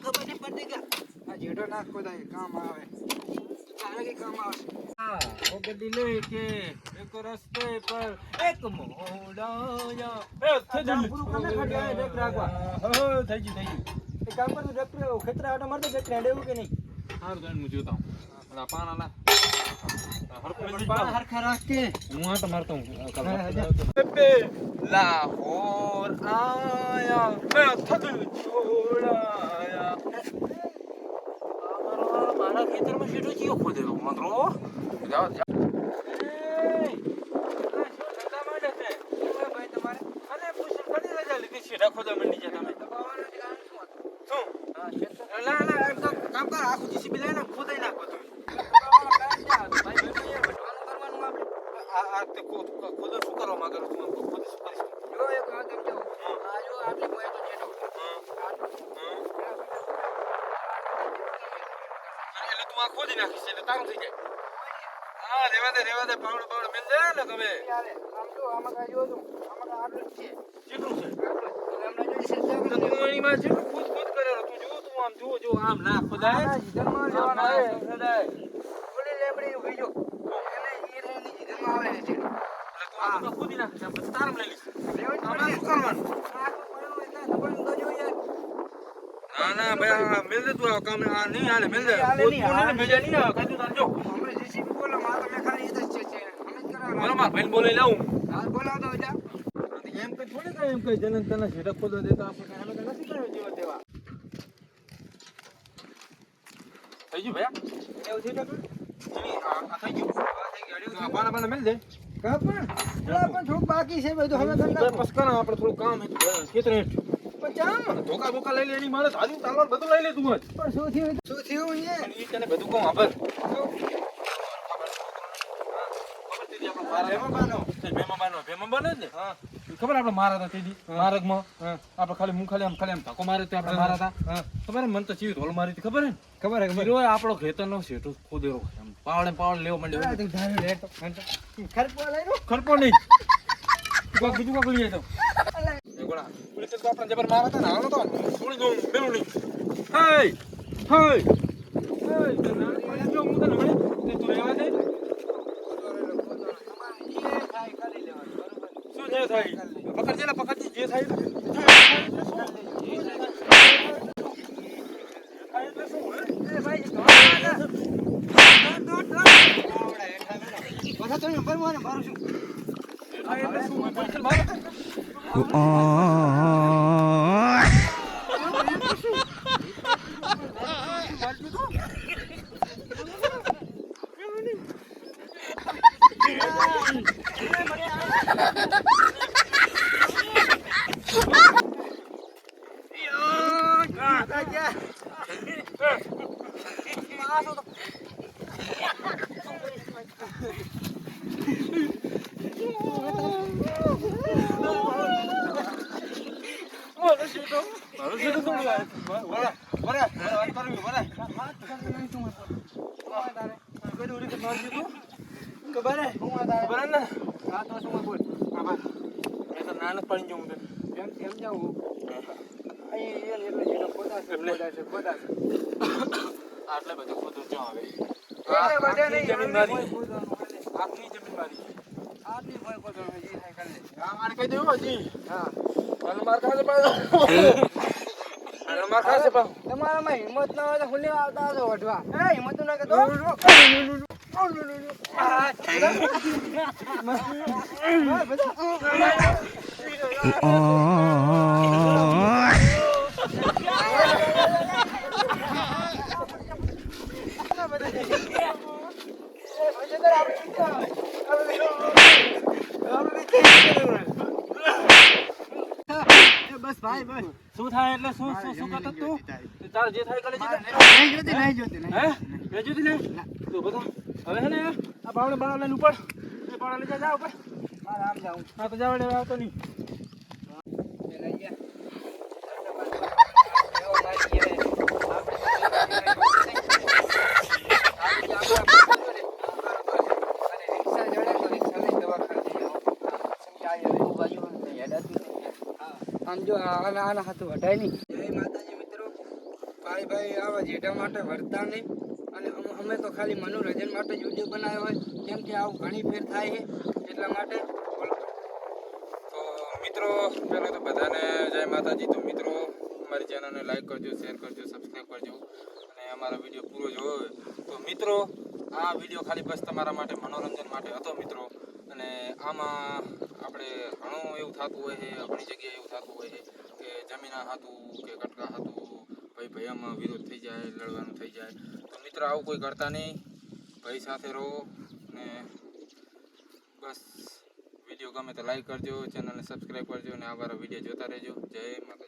ખબર નહીં પડતી કે આ જેટો નાખ એક રસ્તે પર એક મોડાયા. એ થઈ ગયું. પૂરું કામ ખેતરા આટો મારતો કે નહીં? સારું જાણ હું જોતા લાહોર આયા મેં થક છોડાયા મારા ખેતરમાં શેઠો ચિયો ખોદેલો. મંત્રો જાઓ જાઓ શેઠા ખોદા મંડી છે તમે શું ના ના એમ તો કામ કર આખું જીસીબી લઈને ખોદાઈ નાખો તમે આ આ તે ખોદ ખોદો શું કરવા માંગે છો તમે ખોદ શું કરીશ એટલે તું આ ખોદી નાખીશ એટલે તારું થઈ જાય હા રેવા દે રેવા દે પાવડો પાવડો મિલ જાય ને તમે કેટલું છે તો તું એનીમાં જેટલું ખોદ ખોદ કરેલો તું જો તું આમ જો જો આમ ના ખોદાય આમ ના ખોદાય એટલે તું આ બધું ખોદી નાખીશ આમ પછી તારમ લઈ લઈશ આમાં શું કરવાનું ના ના ભાઈ મિલ દે તું આ કામ આ નહીં હાલે મિલ દે. હાલે ખોદ નહીં, ખોદીને હાલે. ભેજા નહીં. આવે કાજુ તાર જો. બરાબર ભાઈને બોલાવી લાવું. એમ કઈ થોડી કઈ એમ કઈ જનન તને આપણે કાંઈ અમે નથી કર્યો જેવા તેવા થઈ ગયું ભાઈ એવું થઈ ગયું. પાના પાના મેલ દે. બાકી છે બધું હવે તો નાખો. આપણે થોડું કામ હતું ખેતર પણ જામ. ધોકા બોકા લઈ લે મારે ધાર્યું તાલવાર બધું લઈ લે તું જ. પણ શું થયું? શું થયું અને ઈ તને બધું કહું ખબર ખબર આપણે મારા હતા તેદી માર્ગમાં? આપણે ખાલી હું ખાલી આમ ખાલી આમ ધક્કો માર્યો તે આપણે મારા હતા. ખબર? મને તો ચીવી ધોલ મારી હતી ખબર ને? ખબર હે ખબર આપણો ખેતરનો શેઠો ખોદેરો એમ. પાવડે પાવડે લેવો માંડ્યો. ખરપો લઈ ખરપો નહીં. કોક બીજું કોક લઈ તો. ગોળા, પોલીસ તો આપણને જબર મારા હતા ને હાલો તો. છોડી દઉં પેલું નહીં તો ના જો હું તને મળે તું રહેવા દે. જે થાય. પકડજે ને પકડજે જે થાય. એ. થાય એટલે શું હે? એ ભાઈ, દોડ, દોડ, દોડ. પાછા તમે ભરવાનું, મારું શું? થાય એટલે શું હે? પૈસા મારે મારો શેઠો મારો શેઠો થોડું લાગે. વરા, વરા, વરા, વાત કરવી, વરા. કઈ દોરી કે મારી દીધું? ખબર હે? ખબર હે ને? આ તો શું બોલ. હા, બસ. મેં તો ના નથી પાડી જવું. એમ એમ જાઉં. અહીં એ એટલે આટલે બધું કુદરત જો આવે? જમીન મારી. આખી જમીન મારી. આટલી થાય કરી. મારે કહી દેવું હજી. હા. તમારામાં હિંમત ના હોય તો હું લેવા આવતા હશો વઢવા. એ હિંમત ના કરતો. આ, બધા. એ ભાઈ, જરા આપણે ચિંતા. આપણે આપણે એ બસ ભાઈ બસ. શું થાય એટલે શું શું શું કરતો તું? તાર જે થાય કરે. નહીં જોતી નહીં જોતી નહીં હે? ભેજ્યું તું ને? તો બધા હવે હે ને આ બાવળે બાવળે ઉપર. એ બાવળે લઈ જા જા ઉપર. મારે આમ જાઉં. હા તો જાવ આવતો નહીં. આમ જો આ- આના આના હાથ વઢાય નહીં. જય માતાજી મિત્રો. ભાઈ ભાઈ આવા જેઠા માટે વરતા નહીં. અને અમે તો ખાલી મનોરંજન માટે જ વીડિયો બનાવ્યો હોય. કેમ કે આવું ઘણી ફેર થાય છે એટલા માટે. તો મિત્રો પહેલાં તો બધાને જય માતાજી. તો મિત્રો અમારી ચેનલને લાઈક કરજો શેર કરજો સબસ્ક્રાઈબ કરજો. અને અમારો વીડિયો પૂરો જોયો હોય. તો મિત્રો આ વીડિયો ખાલી બસ તમારા માટે મનોરંજન માટે હતો મિત્રો. અને આમાં આપણે ઘણું એવું થતું હોય છે ઘણી જગ્યાએ એવું થતું હોય છે કે જમીના હતું કે કટકા હતું ભાઈ ભૈયામાં વિરોધ થઈ જાય, લડવાનું થઈ જાય. તો મિત્ર, આવું કોઈ કરતા નહીં. ભાઈ સાથે રહો ને બસ. વીડિયો ગમે તો લાઈક કરજો, ચેનલને સબસ્ક્રાઈબ કરજો અને આવા વીડિયો જોતા રહેજો. જય માતા